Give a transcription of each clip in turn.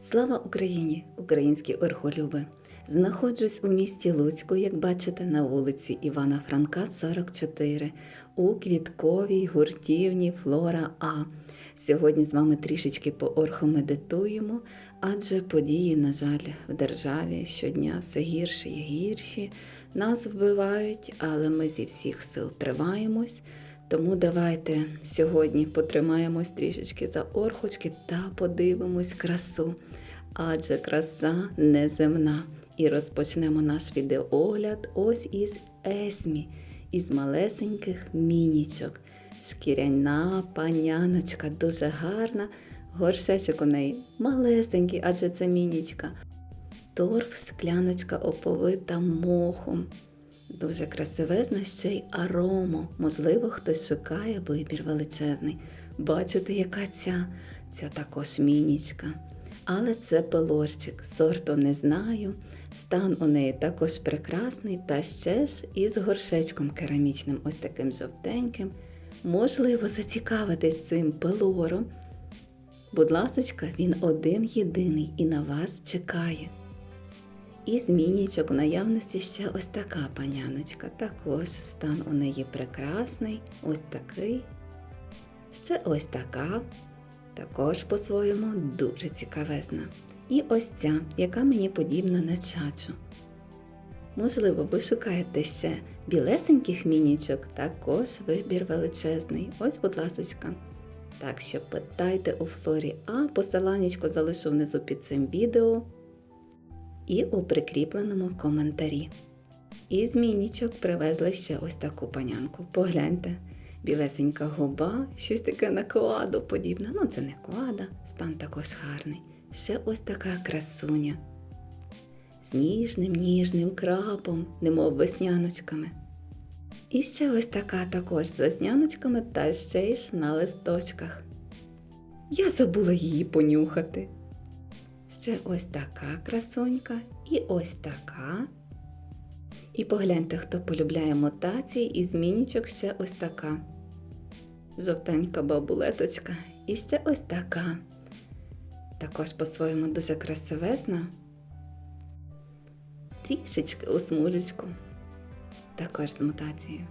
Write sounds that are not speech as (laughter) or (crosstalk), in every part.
Слава Україні, українські орхолюби! Знаходжусь у місті Луцьку, як бачите, на вулиці Івана Франка, 44, у квітковій гуртівні Флора А. Сьогодні з вами трішечки поорхомедитуємо, адже події, на жаль, в державі щодня все гірше і гірші. Нас вбивають, але ми зі всіх сил тримаємось. Тому давайте сьогодні потримаємось трішечки за орхочки та подивимось красу. Адже краса неземна. І розпочнемо наш відеоогляд ось із Есмі, із малесеньких мінічок. Шкіряна паняночка, дуже гарна. Горшечок у неї малесенький, адже це мінічка. Торф, скляночка оповита мохом. Дуже красивезна ще й аромо. Можливо, хтось шукає вибір величезний. Бачите, яка ця? Ця також мінічка. Але це пелорчик, сорту не знаю. Стан у неї також прекрасний, та ще ж із горшечком керамічним, ось таким жовтеньким. Можливо, зацікавитись цим пелором. Будь ласочка, він один єдиний і на вас чекає. І змінічок в наявності ще ось така паняночка. Також стан у неї прекрасний, ось такий. Ще ось така, також по-своєму дуже цікавезна. І ось ця, яка мені подібна на чачу. Можливо, ви шукаєте ще білесеньких мінічок, також вибір величезний. Ось, будь ласочка. Так що питайте у Флорі А, посиланнячко залишу внизу під цим відео і у прикріпленому коментарі. І з мінічок привезли ще ось таку панянку. Погляньте, білесенька губа, щось таке на коаду подібне. Ну, це не коада, стан також гарний. Ще ось така красуня. З ніжним ніжним крапом, немов весняночками. І ще ось така також з весняночками та ще й на листочках. Я забула її понюхати. Ще ось така красонька і ось така. І погляньте, хто полюбляє мотації і змінічок ще ось така. Жовтенька бабулеточка і ще ось така. Також по-своєму дуже красивезна. Трішечки у смужечку. Також з мутацією.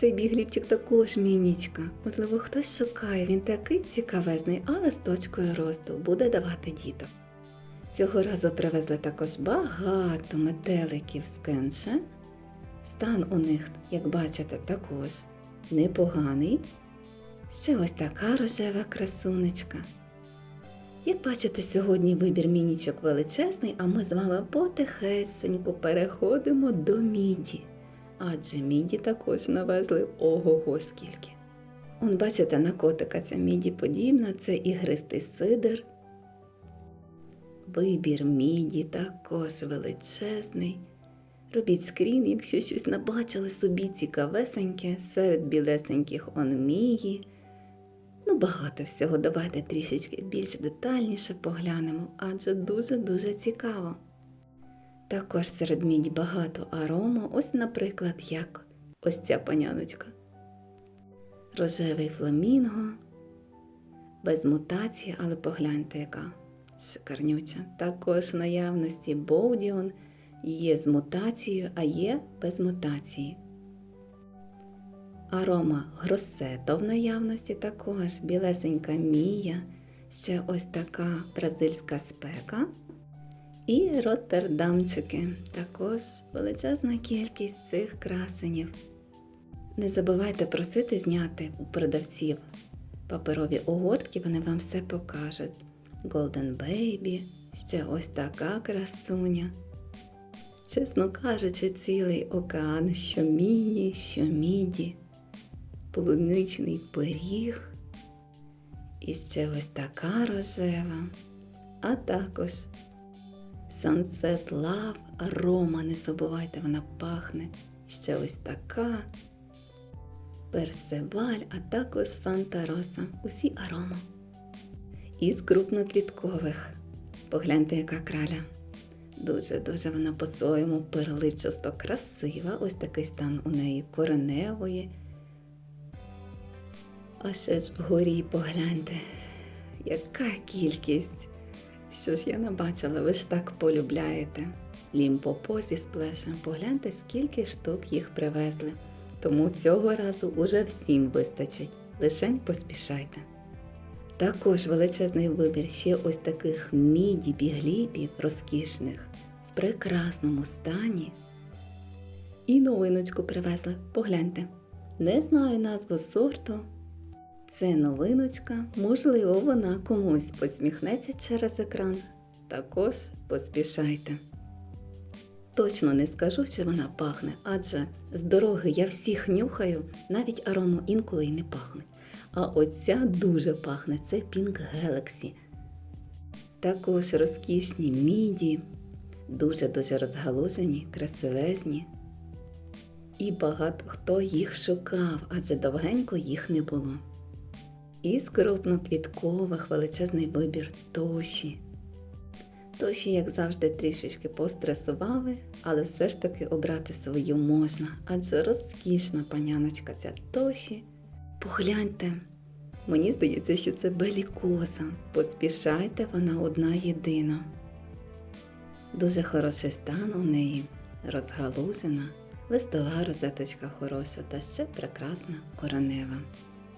Цей бігліпчик також мінічка. Можливо, хтось шукає, він такий цікавезний, але з точкою росту буде давати діток. Цього разу привезли також багато метеликів з кеншен. Стан у них, як бачите, також непоганий. Ще ось така рожева красунечка. Як бачите, сьогодні вибір мінічок величезний, а ми з вами потихесеньку переходимо до міді. Адже міді також навезли ого-го скільки. Он, бачите, на котика ця міді подібна, це ігристий сидр. Вибір міді також величезний. Робіть скрін, якщо щось набачили собі цікавесеньке, серед білесеньких он мії. Ну, багато всього, давайте трішечки більш детальніше поглянемо, адже дуже-дуже цікаво. Також серед мідь багато арому, ось, наприклад, як ось ця паняночка. Рожевий фламінго, без мутації, але погляньте, яка шикарнюча. Також в наявності Боудіон є з мутацією, а є без мутації. Арома гросето в наявності також білесенька мія, ще ось така бразильська спека. І роттердамчики, також величезна кількість цих красенів. Не забувайте просити зняти у продавців паперові огортки, вони вам все покажуть. Golden Baby, ще ось така красуня. Чесно кажучи, цілий океан, що міні, що міді, полуничний пиріг. І ще ось така рожева, а також Sunset Love, арома, не забувайте, вона пахне. Ще ось така. Персеваль, а також Санта Роса. Усі арома. Із крупноквіткових. Погляньте, яка краля. Дуже-дуже вона по-своєму переливчасто красива. Ось такий стан у неї кореневої. А ще ж вгорі погляньте, яка кількість Що ж я набачила, ви ж так полюбляєте. Лімпопо зі сплешем, погляньте, скільки штук їх привезли. Тому цього разу уже всім вистачить. Лишень поспішайте. Також величезний вибір ще ось таких міді бігліпів розкішних в прекрасному стані. І новиночку привезли. Погляньте. Не знаю назву сорту. Це новиночка, можливо, вона комусь посміхнеться через екран. Також поспішайте. Точно не скажу, чи вона пахне, адже з дороги я всіх нюхаю, навіть арому інколи й не пахнуть. А оця дуже пахне це Pink Galaxy. Також розкішні міді, дуже-дуже розгалужені, красивезні. І багато хто їх шукав, адже довгенько їх не було. Із крупноквіткових величезний вибір тоші. Тоші, як завжди, трішечки постресували, але все ж таки обрати свою можна, адже розкішна паняночка ця тоші. Погляньте, мені здається, що це белікоза. Поспішайте, вона одна єдина. Дуже хороший стан у неї, розгалужена, листова розеточка хороша та ще прекрасна коронева.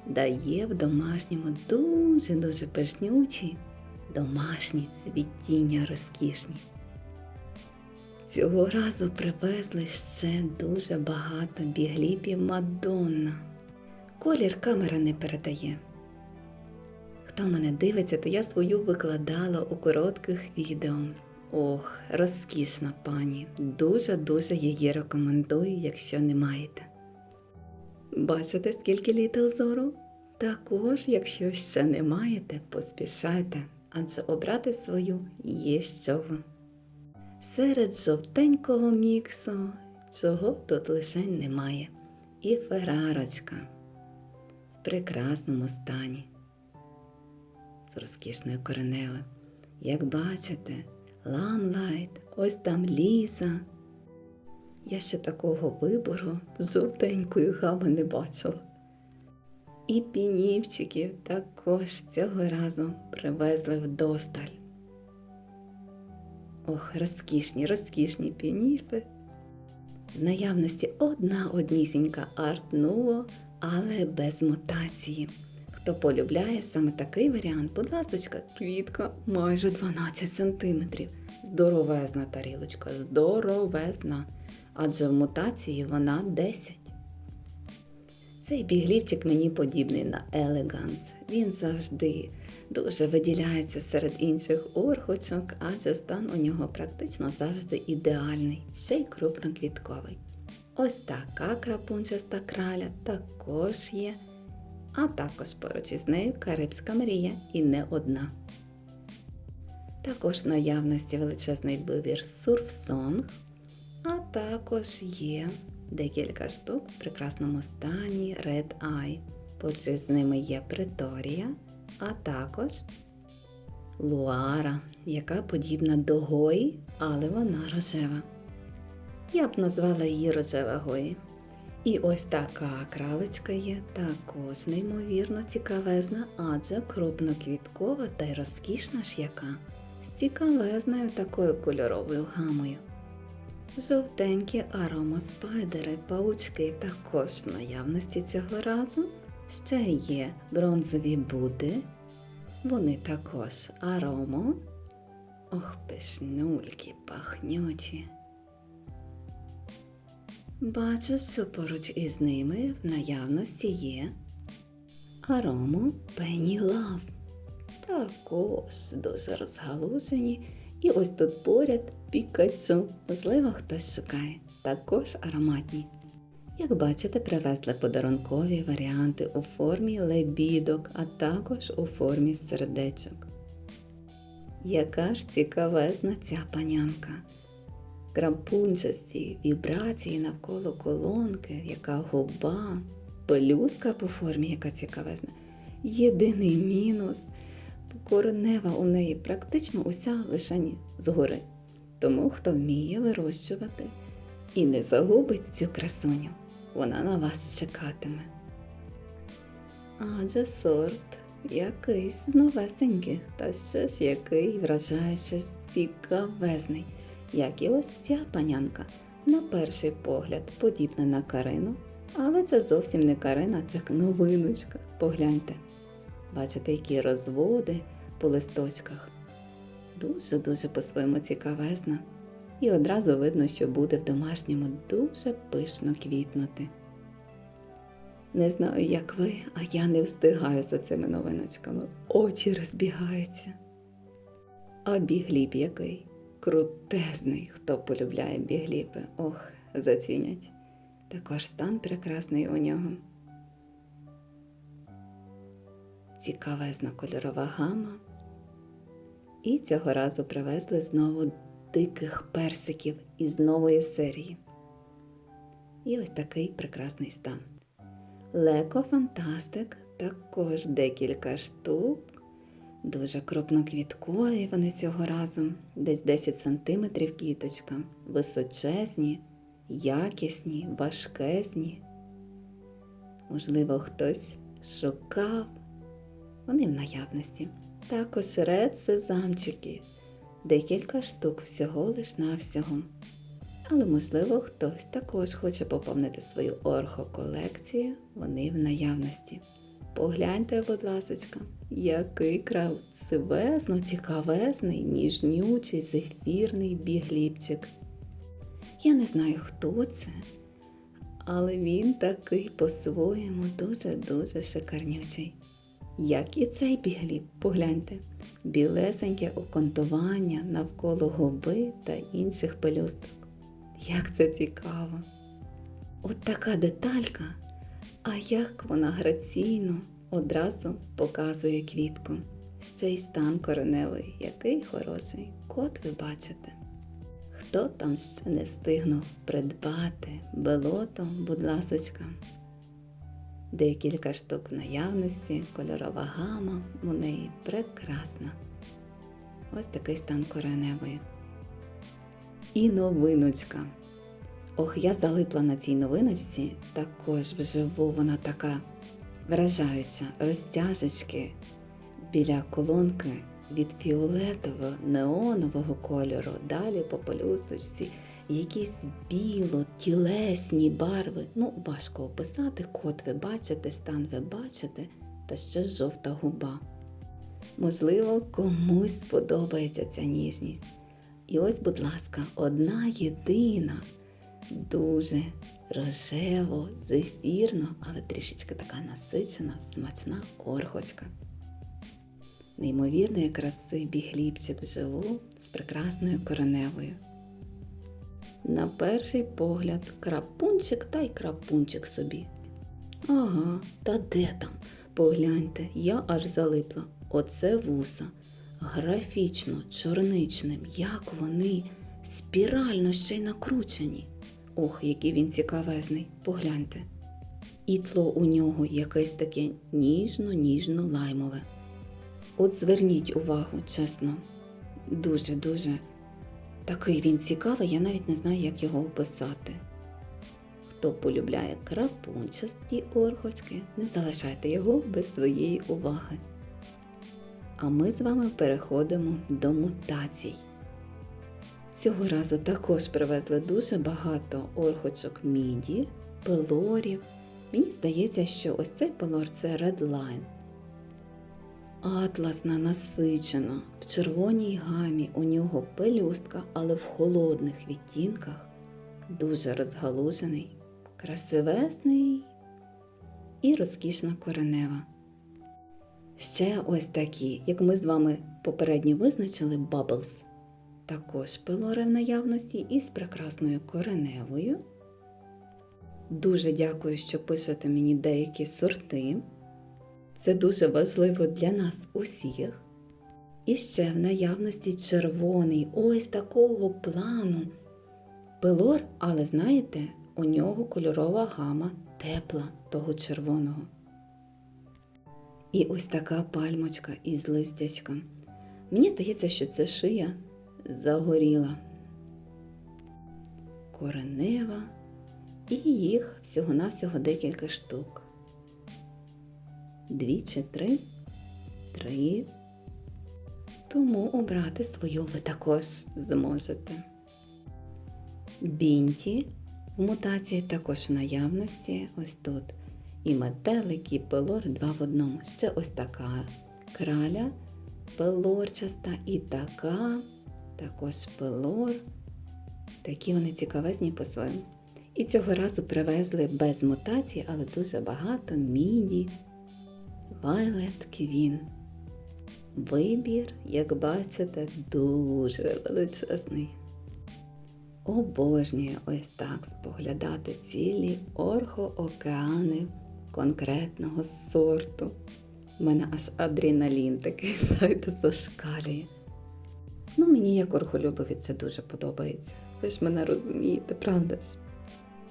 Дає в домашньому дуже-дуже пишнючі домашні цвітіння розкішні. Цього разу привезли ще дуже багато бігліпів Мадонна. Колір камера не передає. Хто мене дивиться, то я свою викладала у коротких відео. Ох, розкішна пані. Дуже-дуже її рекомендую, якщо не маєте. Бачите, скільки літел зору? Також, якщо ще не маєте, поспішайте, адже обрати свою є з чого. Серед жовтенького міксу, чого тут лише немає, і ферарочка в прекрасному стані з розкішною кореневою. Як бачите, ламлайт, ось там ліза. Я ще такого вибору з гами не бачила. І пінівчиків також цього разу привезли вдосталь. Ох, розкішні, розкішні пініфи. В наявності одна однісінька арт Nuo, але без мутації. Хто полюбляє саме такий варіант, будь ласочка, квітка майже 12 см. Здоровезна тарілочка, здоровезна. Адже в мутації вона 10. Цей біглівчик мені подібний на елеганс. Він завжди дуже виділяється серед інших орхочок, адже стан у нього практично завжди ідеальний, ще й крупноквітковий. Ось така крапунчаста краля також є, а також поруч із нею Карибська мрія і не одна. Також наявності величезний вибір сурфсонг, також є декілька штук в прекрасному стані Red Eye. Поруч з ними є Преторія, а також Луара, яка подібна до Гої, але вона рожева. Я б назвала її рожева Гої. І ось така кралечка є, також неймовірно цікавезна, адже крупноквіткова та й розкішна ж яка, з цікавезною такою кольоровою гамою. Жовтенькі аромаспайдери, паучки також в наявності цього разу. Ще є бронзові буди. Вони також аромо. Ох, пишнульки, пахнючі. Бачу, що поруч із ними в наявності є арому Love. Також дуже розгалужені. І ось тут поряд пікачу. Можливо, хтось шукає. Також ароматні. Як бачите, привезли подарункові варіанти у формі лебідок, а також у формі сердечок. Яка ж цікавезна ця панянка. Крапунчасті вібрації навколо колонки, яка губа, пелюстка по формі, яка цікавезна. Єдиний мінус коренева у неї практично уся лишень згори. Тому хто вміє вирощувати і не загубить цю красуню, вона на вас чекатиме. Адже сорт якийсь з новесеньких, та ще ж який вражаючи цікавезний, як і ось ця панянка. На перший погляд подібна на Карину, але це зовсім не Карина, це новиночка. Погляньте. Бачите, які розводи по листочках. Дуже-дуже по-своєму цікавезна. І одразу видно, що буде в домашньому дуже пишно квітнути. Не знаю, як ви, а я не встигаю за цими новиночками. Очі розбігаються. А бігліб який? Крутезний, хто полюбляє бігліпи. Ох, зацінять. Також стан прекрасний у нього. Цікавезна кольорова гама. І цього разу привезли знову диких персиків із нової серії. І ось такий прекрасний стан. Леко Фантастик також декілька штук. Дуже крупноквіткові вони цього разу, десь 10 см квіточка, височезні, якісні, важкезні. Можливо, хтось шукав. Вони в наявності. Також ред сезамчики. Декілька штук всього лиш навсього. Але, можливо, хтось також хоче поповнити свою орхоколекцію, вони в наявності. Погляньте, будь ласочка, який красивезно, цікавезний, ніжнючий, зефірний бігліпчик. Я не знаю, хто це, але він такий по-своєму дуже-дуже шикарнючий. Як і цей бігліб, погляньте, білесеньке окантування навколо губи та інших пелюсток. Як це цікаво! От така деталька, а як вона граційно одразу показує квітку. Ще й стан кореневий, який хороший. Кот ви бачите. Хто там ще не встигнув придбати белото, будь ласочка. Декілька штук наявності, кольорова гама у неї прекрасна. Ось такий стан кореневої. І новиночка. Ох, я залипла на цій новиночці, також вживу вона така вражаюча, розтяжечки біля колонки від фіолетового неонового кольору, далі по полюсточці якісь біло, тілесні барви. Ну, важко описати, кот ви бачите, стан ви бачите, та ще жовта губа. Можливо, комусь сподобається ця ніжність. І ось, будь ласка, одна єдина, дуже рожево, зефірно, але трішечки така насичена, смачна орхочка. Неймовірної краси бігліпчик вживу з прекрасною кореневою. На перший погляд, крапунчик та й крапунчик собі. Ага, та де там? Погляньте, я аж залипла. Оце вуса. Графічно, чорничним, як вони спірально ще й накручені. Ох, який він цікавезний, погляньте. І тло у нього якесь таке ніжно-ніжно лаймове. От зверніть увагу, чесно, дуже-дуже такий він цікавий, я навіть не знаю, як його описати. Хто полюбляє крапунчасті орхочки, не залишайте його без своєї уваги. А ми з вами переходимо до мутацій. Цього разу також привезли дуже багато орхочок міді, пелорів. Мені здається, що ось цей пелор це Redline. Атласна насичена, в червоній гамі у нього пелюстка, але в холодних відтінках, дуже розгалужений, красивезний і розкішна коренева. Ще ось такі, як ми з вами попередньо визначили, Bubbles. Також пилори в наявності із прекрасною кореневою. Дуже дякую, що пишете мені деякі сорти. Це дуже важливо для нас усіх. І ще в наявності червоний, ось такого плану. Пилор, але знаєте, у нього кольорова гама тепла того червоного. І ось така пальмочка із листячком. Мені здається, що це шия загоріла. Коренева, і їх всього-навсього декілька штук. Дві чи три. три. Тому обрати свою ви також зможете. Бінті в мутації також наявності. Ось тут. І метелик, і пелор два в одному. Ще ось така краля пелорчаста і така, також пелор. Такі вони цікавезні по-своєму. І цього разу привезли без мутації, але дуже багато міді, Violet Queen. Вибір, як бачите, дуже величезний. Обожнюю ось так споглядати цілі орхоокеани конкретного сорту. У мене аж адреналін такий, (laughs) знаєте, зашкалює. Ну, мені як орхолюбові це дуже подобається. Ви ж мене розумієте, правда ж?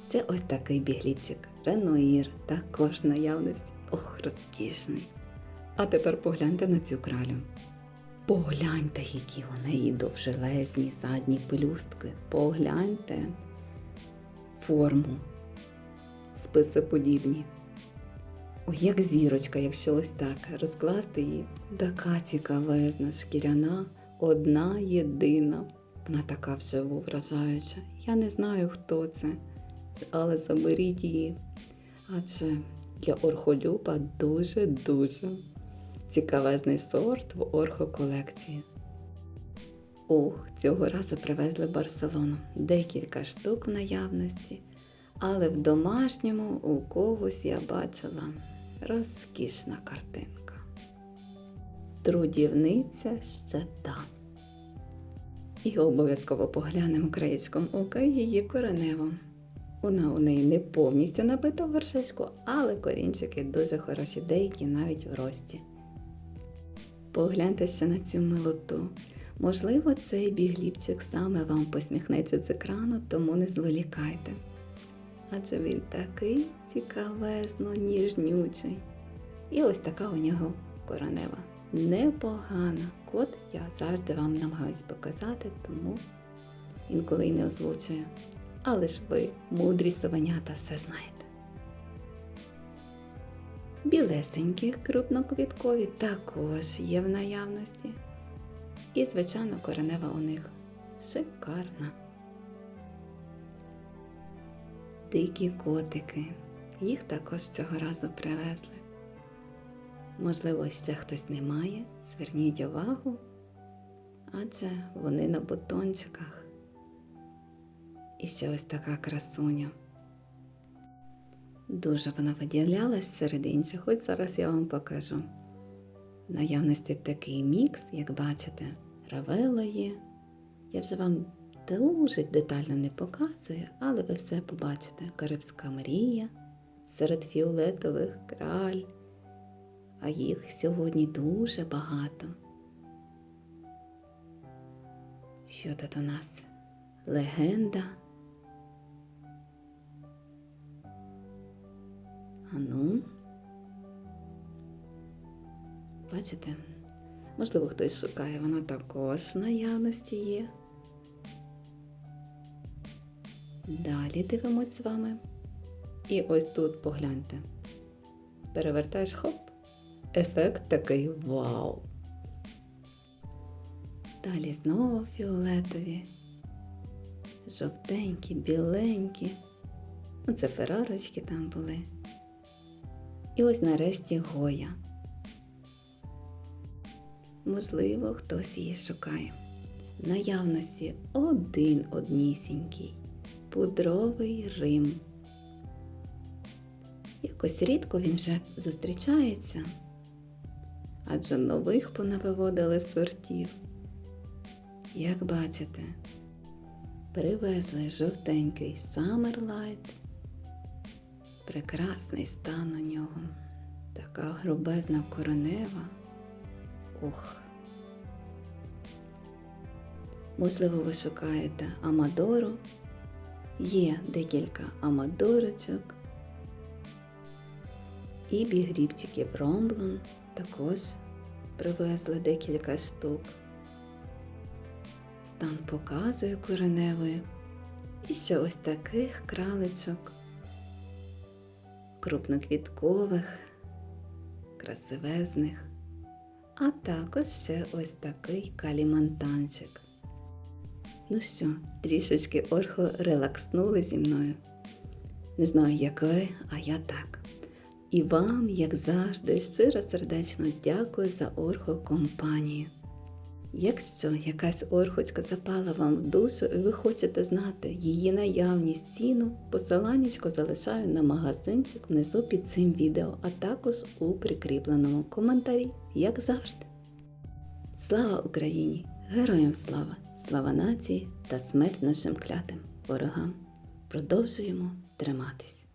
Ще ось такий бігліпчик Ренуїр, також наявності. Ох, розкішний. А тепер погляньте на цю кралю. Погляньте, які у неї довжелезні задні пелюстки. Погляньте форму. Списоподібні. Ой, як зірочка, якщо ось так розкласти її. Така цікавезна, шкіряна, одна єдина. Вона така вживу вражаюча. Я не знаю, хто це, але заберіть її. Адже для орхолюба дуже-дуже цікавезний сорт в орхоколекції. Ух, цього разу привезли Барселону. Декілька штук в наявності, але в домашньому у когось я бачила розкішна картинка. Трудівниця ще та. І обов'язково поглянемо краєчком ока її коренево. Вона у неї не повністю набита в вершечку, але корінчики дуже хороші, деякі навіть в рості. Погляньте ще на цю милоту. Можливо, цей бігліпчик саме вам посміхнеться з екрану, тому не зволікайте. Адже він такий цікавезно ніжнючий. І ось така у нього коронева. Непогана. Код я завжди вам намагаюсь показати, тому інколи й не озвучую. Але ж ви, мудрі совенята, все знаєте. Білесенькі крупноквіткові також є в наявності. І, звичайно, коренева у них шикарна. Дикі котики. Їх також цього разу привезли. Можливо, ще хтось не має, зверніть увагу, адже вони на бутончиках. І ще ось така красуня. Дуже вона виділялась серед інших, ось зараз я вам покажу. Наявності такий мікс, як бачите, равело є. Я вже вам дуже детально не показую, але ви все побачите. Карибська мрія серед фіолетових краль, а їх сьогодні дуже багато. Що тут у нас? Легенда. Ану. Бачите? Можливо, хтось шукає, вона також в наявності є. Далі дивимось з вами. І ось тут погляньте. Перевертаєш хоп. Ефект такий вау. Далі знову фіолетові, жовтенькі, біленькі. Оце ферарочки там були. І ось нарешті Гоя. Можливо, хтось її шукає. В наявності один однісінький, пудровий Рим. Якось рідко він вже зустрічається, адже нових понавиводили сортів. Як бачите, привезли жовтенький Summerlight. Прекрасний стан у нього. Така грубезна коронева. Ух. Можливо, ви шукаєте Амадору. Є декілька амадорочок. І бігрібчиків Ромблон також привезли декілька штук. Стан показує кореневої. І ще ось таких краличок, крупноквіткових, красивезних. а також ще ось такий калімантанчик. Ну що, трішечки орхо релакснули зі мною. Не знаю, як ви, а я так. І вам, як завжди, щиро сердечно дякую за орхо компанію. Якщо якась орхочка запала вам в душу і ви хочете знати її наявність ціну, посиланнячко залишаю на магазинчик внизу під цим відео, а також у прикріпленому коментарі, як завжди. Слава Україні! Героям слава! Слава нації та смерть нашим клятим ворогам! Продовжуємо триматись!